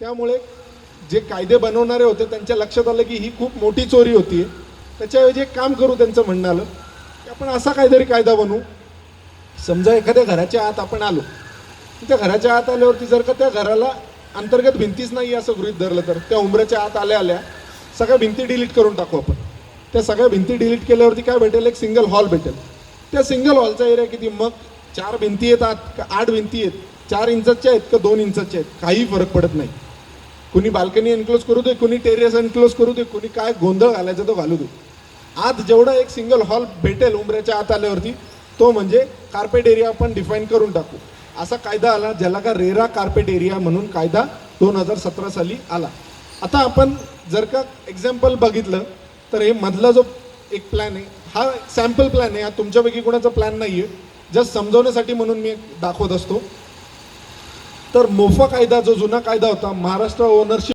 त्यामुळे जे कायदे बनवणारे होते त्यांच्या लक्षात आलं की ही खूप मोठी चोरी होती. त्याच्याऐवजी एक काम करू त्यांचं म्हणणं आलं की आपण असा काहीतरी कायदा बनवू. समजा एखाद्या घराच्या आत आपण आलो. त्या घराच्या आत आल्यावरती जर का त्या घराला अंतर्गत भिंतीच नाही असं गृहित धरलं तर त्या उंबऱ्याच्या आत आल्या आल्या सगळ्या भिंती डिलीट करून टाकू आपण. त्या सगळ्या भिंती डिलीट केल्यावरती काय भेटेल? एक सिंगल हॉल भेटेल. त्या सिंगल हॉलचा एरिया किती? मग चार भिंती येतात का आठ भिंती आहेत? चार इंचाच्या आहेत का दोन इंचाच्या आहेत? काही फरक पडत नाही. कुणी बाल्कनी एनक्लोज करू दे कुणी टेरेस एनक्लोज करू दे कुणी काय गोंधळ घालायचा तो घालू दे. आत जेवढा एक सिंगल हॉल भेटेल उंबऱ्याच्या आत आल्यावरती तो म्हणजे कार्पेट एरिया आपण डिफाईन करून टाकू. असा कायदा आला ज्याला का रेरा कार्पेट एरिया म्हणून कायदा दोन हजार सतरा साली आला. आता आपण जर का एक्झाम्पल बघितलं तर हे मधला जो एक प्लॅन आहे हा सॅम्पल प्लॅन आहे हा तुमच्यापैकी कोणाचा प्लॅन नाही आहे जस्ट समजवण्यासाठी म्हणून मी दाखवत असतो. तर मोफा कायदा जो जुना कायदा होता महाराष्ट्र ओनरशिप